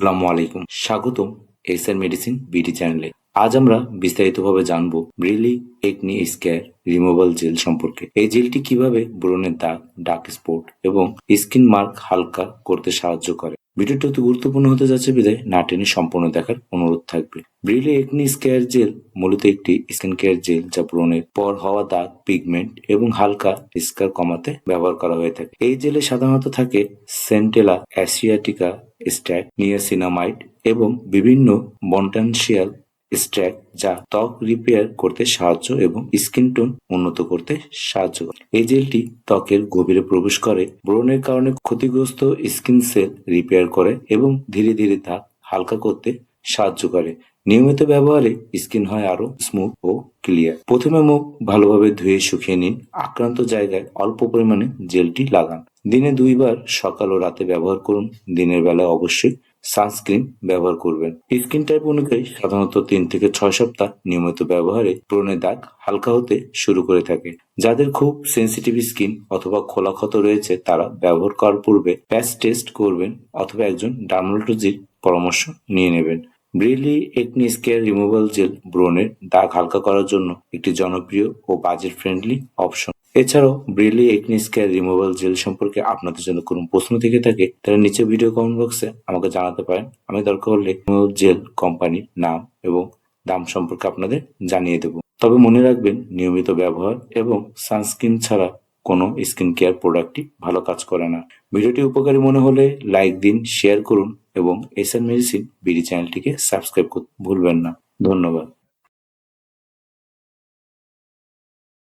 আসসালামু আলাইকুম। স্বাগতম এসআর মেডিসিন বিডি চ্যানেলে। আজ আমরা বিস্তারিতভাবে জানব Brilli acne scar removal gel সম্পর্কে। এই জেলটি কীভাবে ব্রণের দাগ, ডার্ক স্পট এবং স্কিন মার্ক হালকা করতে সাহায্য করে। ভিডিওটি অতি গুরুত্বপূর্ণ হতে যাচ্ছে বিদায়, না টেনে সম্পূর্ণ দেখার অনুরোধ থাকবে। ব্রিলি একনি স্কেয়ার জেল মূলত একটি স্কিন কেয়ার জেল যা ব্রণের পর হওয়া দাগ, পিগমেন্ট এবং হালকা স্কার কমাতে ব্যবহার করা হয়ে থাকে। এই জেলে সাধারণত থাকে সেন্টেলা অ্যাসিয়াটিকা স্ট্যাক, নিয়াসিনামাইড এবং বিভিন্ন বন্টানশিয়াল স্ট্র্যাক যা ত্বক রিপেয়ার করতে সাহায্য এবং স্কিন টোন উন্নত করতে সাহায্য করে। এই জেলটি ত্বকের গভীরে প্রবেশ করে, ব্রণের কারণে ক্ষতিগ্রস্ত স্কিন সেল রিপেয়ার করে এবং ধীরে ধীরে তা হালকা করতে সাহায্য করে। নিয়মিত ব্যবহারে স্কিন হয় আরও স্মুথ ও ক্লিয়ার প্রথমে মুখ ভালোভাবে ধুয়ে শুকিয়ে নিন। আক্রান্ত জায়গায় অল্প পরিমাণে জেলটি লাগান। দিনে দুইবার সকাল ও রাতে ব্যবহার করুন। দিনের বেলায় অবশ্যই সানস্ক্রিন ব্যবহার করবেন। স্কিন টাইপ অনুযায়ী সাধারণত তিন থেকে ছয় সপ্তাহ নিয়মিত ব্যবহারে ব্রণের দাগ হালকা হতে শুরু করে থাকে। যাদের খুব সেনসিটিভ স্কিন অথবা খোলা ক্ষত রয়েছে, তারা ব্যবহার করার পূর্বে প্যাচ টেস্ট করবেন অথবা একজন ডার্মাটোলজির পরামর্শ নিয়ে নেবেন। Brilli acne scar removal gel ব্রণের দাগ হালকা করার জন্য একটি জনপ্রিয় ও বাজেট ফ্রেন্ডলি অপশন এছাড়াও Brilli acne scar removal gel সম্পর্কে আপনাদের জন্য কোনো প্রশ্ন থেকে থাকে তাহলে নিচে ভিডিও কমেন্ট বক্সে আমাকে জানাতে পারেন। আমি দরকার হলে জেল কোম্পানির নাম এবং দাম সম্পর্কে আপনাদের জানিয়ে দেব। তবে মনে রাখবেন, নিয়মিত ব্যবহার এবং সানস্ক্রিন ছাড়া কোনো স্কিন কেয়ার প্রোডাক্টই ভালো কাজ করে না। ভিডিওটি উপকারী মনে হলে লাইক দিন, শেয়ার করুন এবং এসএন মেডিসিন বিডি চ্যানেলটিকে সাবস্ক্রাইব করতে ভুলবেন না। ধন্যবাদ।